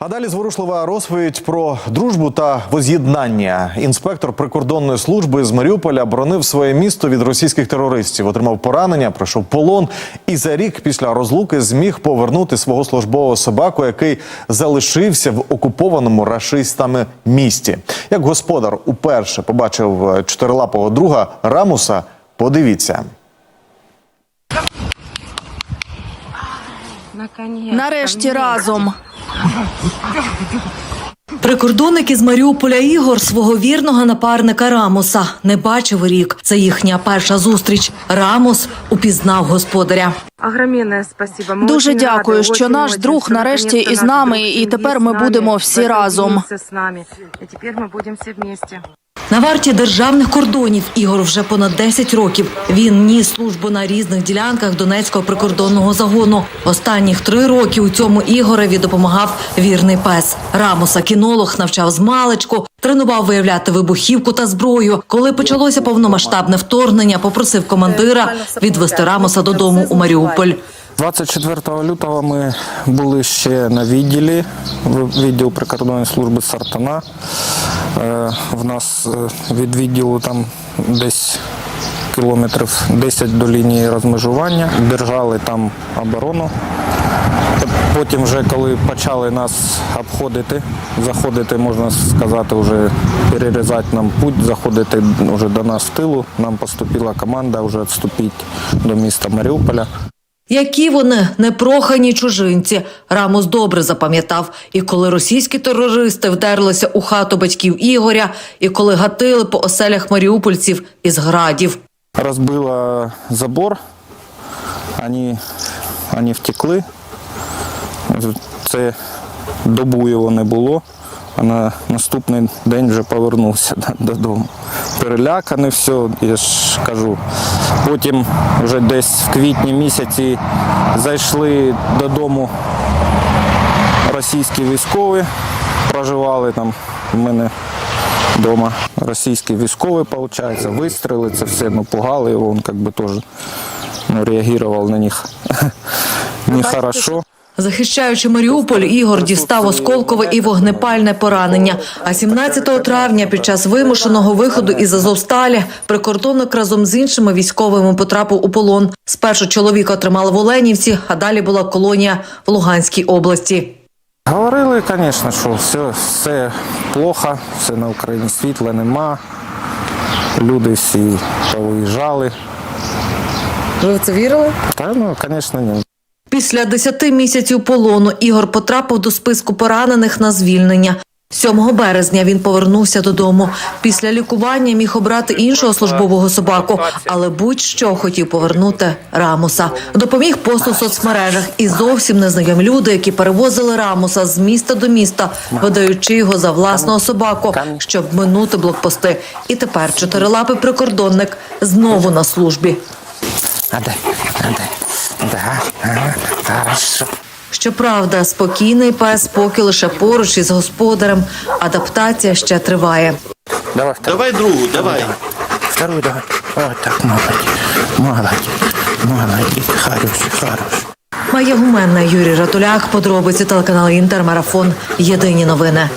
А далі зворушлива розповідь про дружбу та воз'єднання. Інспектор прикордонної служби з Маріуполя боронив своє місто від російських терористів, отримав поранення, пройшов полон і за рік після розлуки зміг повернути свого службового собаку, який залишився в окупованому рашистами місті. Як господар уперше побачив е, чотирилапого друга Рамуса, подивіться. Нарешті разом. Прикордонник із Маріуполя Ігор свого вірного напарника Рамоса не бачив рік. Це їхня перша зустріч. Рамос упізнав господаря. Дуже дякую, що наш друг нарешті із нами, і тепер ми будемо всі разом. з. Тепер ми будемо всі вместе. На варті державних кордонів Ігор вже понад 10 років. Він ніс службу на різних ділянках Донецького прикордонного загону. Останніх три роки у цьому Ігореві допомагав вірний пес. Рамоса кінолог навчав з маличку, тренував виявляти вибухівку та зброю. Коли почалося повномасштабне вторгнення, попросив командира відвести Рамоса додому у Маріуполь. 24 лютого ми були ще на відділі, в- відділ прикордонної служби Сартана. Е, В нас е, від відділу там десь кілометрів 10 до лінії розмежування. Держали там оборону. Потім, вже коли почали нас обходити, заходити, можна сказати, вже перерізати нам путь, заходити вже до нас в тилу, нам поступила команда вже відступити до міста Маріуполя. Які вони непрохані чужинці. Рамос добре запам'ятав. І коли російські терористи вдерлися у хату батьків Ігоря, і коли гатили по оселях маріупольців із градів. Разбила забор, они, они втекли. Це добу його не було, а на наступний день вже повернувся додому. Переляканий все, я ж кажу. Потім вже десь в квітні місяці зайшли додому російські військові, проживали там в мене вдома. Російські військові, виходить, вистріли, це все ну, пугали його, він би теж ну, реагував на них нехорошо. Захищаючи Маріуполь, Ігор дістав осколкове і вогнепальне поранення. А 17 травня, під час вимушеного виходу із Азовсталі, прикордонник разом з іншими військовими потрапив у полон. Спершу чоловіка отримали в Оленівці, а далі була колонія в Луганській області. Говорили, звісно, що все, все плохо, все на Україні світла нема. Люди всі повиїжджали. Ви в це вірили? Та ну, звісно, ні. Після 10 місяців полону Ігор потрапив до списку поранених на звільнення. 7 березня він повернувся додому. Після лікування міг обрати іншого службового собаку, але будь-що хотів повернути Рамуса. Допоміг пост у соцмережах і зовсім незнайомі люди, які перевозили Рамуса з міста до міста, видаючи його за власного собаку, щоб минути блокпости. І тепер чотирилапий прикордонник знову на службі. Адай, адай. Да, ага, хорошо. Щоправда, спокійний пес поки лише поруч із господарем. Адаптація ще триває. Давай, второй. Давай другу, давай. Второй давай. Вот так, молодец. Молодец. Молодец. Хороший, хороший. Майя Гуменна, Юрій Ратулях, подробиці телеканал Інтер, марафон. Єдині новини.